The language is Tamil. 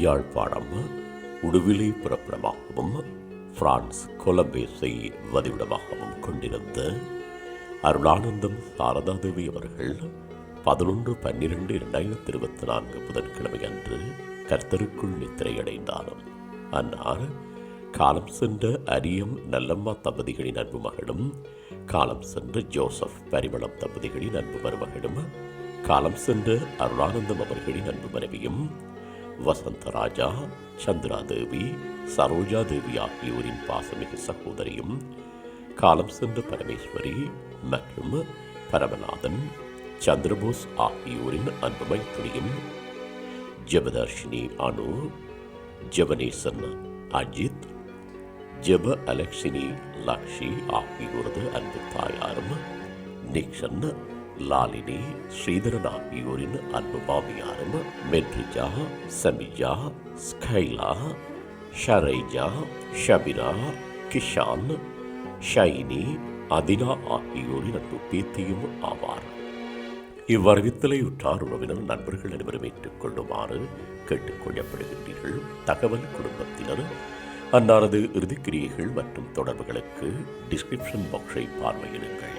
யாழ்ப்பாணம் உடுவிலை புறப்படமாகவும் பிரான்ஸ் கொலம்பேஸை வதிவிடமாகவும் கொண்டிருந்த அருளானந்தம் சாரதாதேவி அவர்கள் பதினொன்று பன்னிரண்டு இரண்டாயிரத்தி இருபத்தி நான்கு புதன்கிழமை அன்று கர்த்தருக்குள் நித்திரையடைந்தார் அன்னார் காலம் சென்ற அரியம் நல்லம்மா தம்பதிகளின் அன்பு மகளும் காலம் சென்ற ஜோசப் பரிமளம் தம்பதிகளின் அன்பு மருமகளும் காலம் சென்ற அருளானந்தம் அவர்களின் அன்பு மனைவியும் வசந்தராஜா சந்திராதேவி சரோஜா தேவி ஆகியோரின் பாசமிகு சகோதரியும் காலம் சென்ற பரமேஸ்வரி மற்றும் பரமநாதன் சந்திரபோஸ் ஆகியோரின் அன்பு துணியும் ஜபதர்ஷினி அனு ஜபனேசன் அஜித் ஜப அலக்ஷினி லக்ஷி ஆகியோரது அன்பு தாயாரும் நிக்ஷன் லாலினி ஸ்ரீதரன் ஆகியோரின் அன்பு மாமியாரும் மெட்ரிஜா சமிஜா ஸ்கைலா ஷரைஜா ஷபிரா கிஷான் ஷைனி அதினா ஆகியோரின் அன்பு பேத்தியும் ஆவார். இவ்வறிவித்தலை உற்றார் உறவினர் நண்பர்கள் அனைவரும் ஏற்றுக்கொள்ளுமாறு கேட்டுக்கொள்ளப்படுகின்றீர்கள் தகவல் குடும்பத்தினர் அன்னாரது இறுதிக்கிரியைகள் மற்றும் தொடர்புகளுக்கு டிஸ்கிரிப்ஷன் பாக்ஸை பார்வையிடுங்கள்.